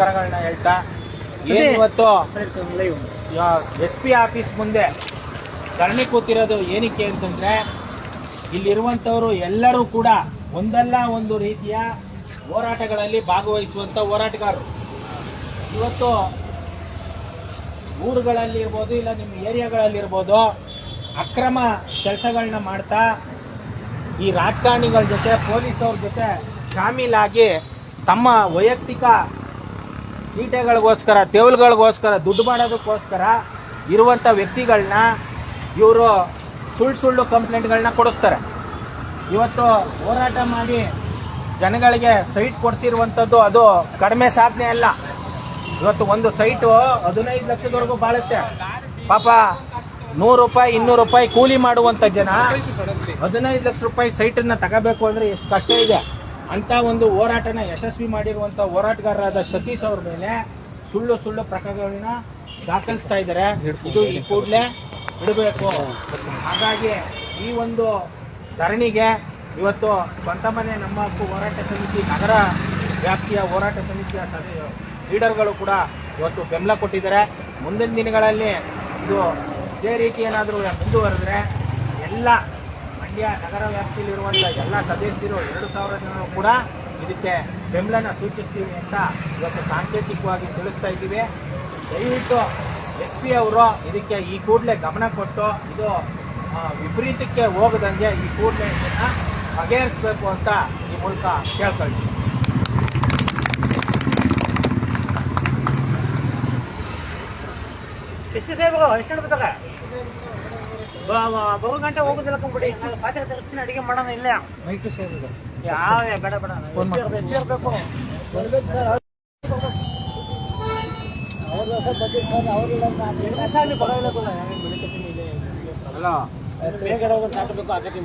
ನಮಸ್ಕಾರಗಳನ್ನ ಹೇಳ್ತಾ ಏನು ಇವತ್ತು? ಎಸ್ ಪಿ ಆಫೀಸ್ ಮುಂದೆ ಧರಣಿ ಕೂತಿರೋದು ಏನಕ್ಕೆ ಅಂತಂದ್ರೆ ಇಲ್ಲಿರುವಂತವರು ಎಲ್ಲರೂ ಕೂಡ ಒಂದಲ್ಲ ಒಂದು ರೀತಿಯ ಹೋರಾಟಗಳಲ್ಲಿ ಭಾಗವಹಿಸುವಂತ ಹೋರಾಟಗಾರರು. ಇವತ್ತು ಊರುಗಳಲ್ಲಿ ಇರ್ಬೋದು ಇಲ್ಲ ನಿಮ್ಮ ಏರಿಯಾಗಳಲ್ಲಿರ್ಬೋದು ಅಕ್ರಮ ಕೆಲಸಗಳನ್ನ ಮಾಡ್ತಾ ಈ ರಾಜಕಾರಣಿಗಳ ಜೊತೆ ಪೊಲೀಸ್ ಅವ್ರ ಜೊತೆ ಶಾಮೀಲಾಗಿ ತಮ್ಮ ವೈಯಕ್ತಿಕ ಕೀಟಗಳಿಗೋಸ್ಕರ ತೇವಲುಗಳಿಗೋಸ್ಕರ, ದುಡ್ಡು ಮಾಡೋದಕ್ಕೋಸ್ಕರ ಇರುವಂಥ ವ್ಯಕ್ತಿಗಳನ್ನ ಇವರು ಸುಳ್ಳು ಸುಳ್ಳು ಕಂಪ್ಲೇಂಟ್ಗಳನ್ನ ಕೊಡಿಸ್ತಾರೆ. ಇವತ್ತು ಹೋರಾಟ ಮಾಡಿ ಜನಗಳಿಗೆ ಸೈಟ್ ಕೊಡಿಸಿರುವಂಥದ್ದು ಅದು ಕಡಿಮೆ ಸಾಧನೆ ಅಲ್ಲ. ಇವತ್ತು ಒಂದು ಸೈಟು ಹದಿನೈದು ಲಕ್ಷದವರೆಗೂ ಬಾಳುತ್ತೆ. ಪಾಪ ನೂರು ರೂಪಾಯಿ, ಇನ್ನೂರು ರೂಪಾಯಿ ಕೂಲಿ ಮಾಡುವಂಥ ಜನ ಹದಿನೈದು ಲಕ್ಷ ರೂಪಾಯಿ ಸೈಟನ್ನು ತಗೋಬೇಕು ಅಂದರೆ ಎಷ್ಟು ಕಷ್ಟ ಇದೆ. ಅಂತ ಒಂದು ಹೋರಾಟನ ಯಶಸ್ವಿ ಮಾಡಿರುವಂತ ಹೋರಾಟಗಾರರಾದ ಸತೀಶ್ ಅವ್ರ ಮೇಲೆ ಸುಳ್ಳು ಸುಳ್ಳು ಪ್ರಕರಣಗಳನ್ನ ದಾಖಲಿಸ್ತಾ ಇದ್ದಾರೆ. ಇದು ಈ ಕೂಡಲೇ ಬಿಡಬೇಕು. ಹಾಗಾಗಿ ಈ ಒಂದು ಧರಣಿಗೆ ಇವತ್ತು ಸ್ವಂತ ಮನೆ ನಮ್ಮ ಹಕ್ಕು ಹೋರಾಟ ಸಮಿತಿ, ನಗರ ವ್ಯಾಪ್ತಿಯ ಹೋರಾಟ ಸಮಿತಿಯ ಲೀಡರ್ಗಳು ಕೂಡ ಇವತ್ತು ಬೆಂಬಲ ಕೊಟ್ಟಿದ್ದಾರೆ. ಮುಂದಿನ ದಿನಗಳಲ್ಲಿ ಇದು ಇದೇ ರೀತಿ ಏನಾದರೂ ಮುಂದುವರೆದ್ರೆ ಎಲ್ಲ ಮಂಡ್ಯ ನಗರ ವ್ಯಾಪ್ತಿಯಲ್ಲಿರುವಂಥ ಎಲ್ಲ ಸದಸ್ಯರು ಎರಡು ಸಾವಿರ ಜನರು ಕೂಡ ಇದಕ್ಕೆ ಬೆಂಬಲನ ಸೂಚಿಸ್ತೀವಿ ಅಂತ ಇವತ್ತು ಸಾಂಕೇತಿಕವಾಗಿ ತಿಳಿಸ್ತಾ ಇದ್ದೀವಿ. ದಯವಿಟ್ಟು ಎಸ್ ಪಿ ಅವರು ಇದಕ್ಕೆ ಈ ಕೂಡಲೇ ಗಮನ ಕೊಟ್ಟು ಇದು ವಿಪರೀತಕ್ಕೆ ಹೋಗದಂಗೆ ಈ ಕೂಡಲೇ ಇದನ್ನು ಬಗೆಹರಿಸಬೇಕು ಅಂತ ಈ ಮೂಲಕ ಕೇಳ್ಕೊಳ್ತೀವಿ ಎಷ್ಟು ಸಾಹೇಬ್ರು ಎಷ್ಟು ಬಹು ಗಂಟೆ ಹೋಗುದಿಲ್ಲ ಕಂಬಿಡಿ ಪಾತ್ರೆ ತರಿಸ್ತೀನಿ ಅಡಿಗೆ ಮಾಡೋಣ ಇಲ್ಲೇ. ಮೈಟು ಸೇರಿದೆ. ಯಾವ ಬೇಡ ಬೇಡ. ಫೋನ್. ಎಷ್ಟು ಇರ್ಬೇಕು ಅಲ್ಲ ಬೇಗ ಹೋಗಿ ಹಾಕಬೇಕು ಅದಕ್ಕೆ